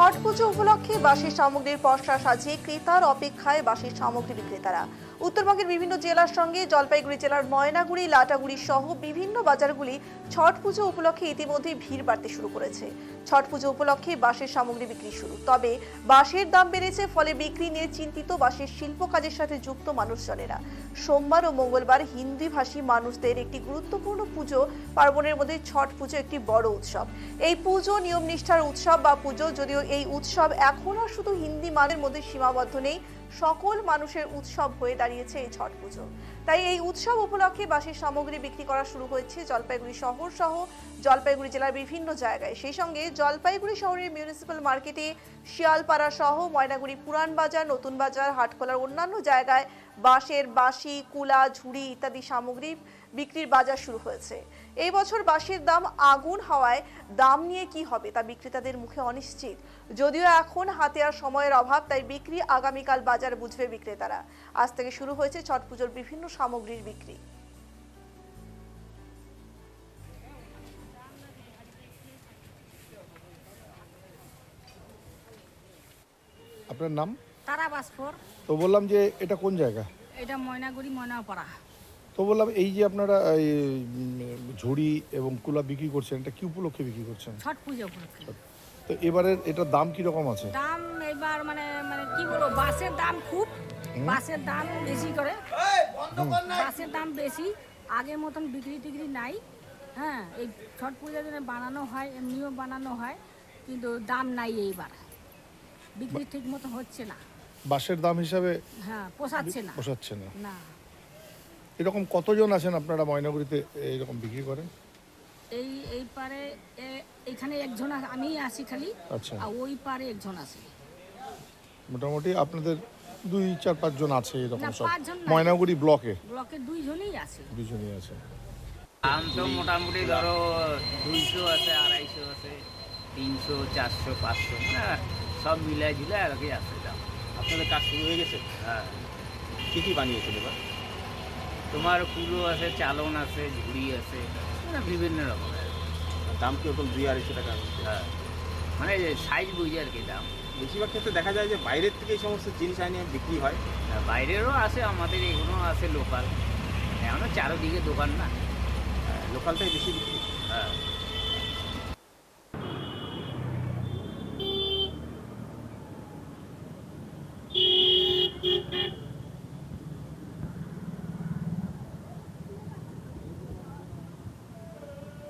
ছট পুজো উপলক্ষে বাঁশের সামগ্রীর পসরা সাজিয়ে ক্রেতার অপেক্ষায় বাঁশের সামগ্রী বিক্রেতারা। উত্তরবঙ্গের বিভিন্ন জেলার সঙ্গে জলপাইগুড়ি জেলার ময়নাগুড়ি, লাটাগুড়ি সহ বিভিন্ন বাজারগুলি ছট পুজো উপলক্ষে ইতিমধ্যেই ভিড় বাড়তে শুরু করেছে। ছট পুজো উপলক্ষে বাঁশের সামগ্রী বিক্রি শুরু। তবে বাঁশের দাম বেড়েছে, ফলে বিক্রি নিয়ে চিন্তিত বাঁশের শিল্প কাজের সাথে যুক্ত মানুষজনেরা। সোমবার ও মঙ্গলবার হিন্দিভাষী মানুষদের একটি গুরুত্বপূর্ণ পুজো, পার্বণের মধ্যে ছট পুজো একটি বড় উৎসব। এই পুজো নিয়ম নিষ্ঠার উৎসব বা পুজো যদিও এই উৎসব এখন আর শুধু হিন্দি মানের মধ্যে সীমাবদ্ধ নেই সকল মানুষের উৎসব হয়ে দাঁড়িয়েছে এই ছট পুজো। তাই এই উৎসব উপলক্ষে বাঁশের সামগ্রী বিক্রি করা শুরু হয়েছে জলপাইগুড়ি শহর সহ জলপাইগুড়ি জেলার বিভিন্ন জায়গায়। সেই সঙ্গে জলপাইগুড়ি শহরের মিউনিসিপ্যাল মার্কেটে শিয়ালপাড়া সহ ময়নাগুড়ি পুরান বাজার, নতুন বাজার হাটখোলার অন্যান্য জায়গায় বাঁশের বাঁশি, কুলা, ঝুড়ি ইত্যাদি সামগ্রী বিক্রির বাজার শুরু হয়েছে। এই বছর বাঁশের দাম আগুন হওয়ায় দাম নিয়ে কি হবে তা বিক্রেতাদের মুখে অনিশ্চিত। যদিও এখন হাতে আর সময়ের অভাব, তাই বিক্রি আগামীকাল বাজার বুঝবে বিক্রেতারা। আজ থেকে শুরু হয়েছে ছট পুজোর বিভিন্ন সামগ্রীর বিক্রি। আপনার নাম? তারা বাসফোর তো বললাম যে এটা কোন জায়গা? এটা ময়নাগুড়ি ময়নাপাড়া তো বললাম এই যে আপনারা এই উম, ঝুড়ি এবং কুলা বিক্রি করছেন এটা কি উপলক্ষে বিক্রি করছেন? ছট পুজো উপলক্ষে। তো এবারের এটার দাম কি রকম আছে? দাম এবার মানে মানে কি বলব বাসের দাম খুব। বাসের দাম বেশি করে। বাসের দাম বেশি। আগের মতন বিক্রি টিক্রি নাই। হ্যাঁ এই ছট পূজার জন্য বানানো হয় এমনিও বানানো হয় কিন্তু দাম নাই এইবার। বিক্রি ঠিক মতো হচ্ছে না। বাঁশের দাম হিসাবে হ্যাঁ পোষাচ্ছে না। পোষাচ্ছে না। না। এরকম কতজন আছেন আপনারা ময়নাগুড়িতে এইরকম বিক্রি করেন? এই এই পারে এ- এখানে একজন আমি আসি খালি আচ্ছা। আর ওই পারে একজন আসে মোটামুটি আপনাদের দুই চার পাঁচজন আছে এরকম সব। ময়নাগুড়ি ব্লকে? ব্লকের দুইজনেই আছে। দুজনই আছে। দাম তো মোটামুটি ধরো দুইশো আছে আড়াইশো আছে তিনশো চারশো পাঁচশো হ্যাঁ সব মিলাই ঝুলে আর কি আছে দাম আপনাদের কাজ শুরু হয়ে গেছে? হ্যাঁ। কি কি বানিয়েছেন এবার? তোমার কুলো আছে চালন আছে ঝুড়ি আছে বিভিন্ন রকমের। দাম কি ওরকম দুই আড়াইশো টাকা? হ্যাঁ। মানে সাইজ বুঝে আর কি দাম। বেশিরভাগ ক্ষেত্রে দেখা যায় যে বাইরের থেকে এই সমস্ত জিনিস আনিয়ে বিক্রি হয়। বাইরেরও আছে আমাদের এগুলো আছে লোকাল এখনও চারোদিকে দোকান না। লোকালটাই বেশি বিক্রি। হ্যাঁ।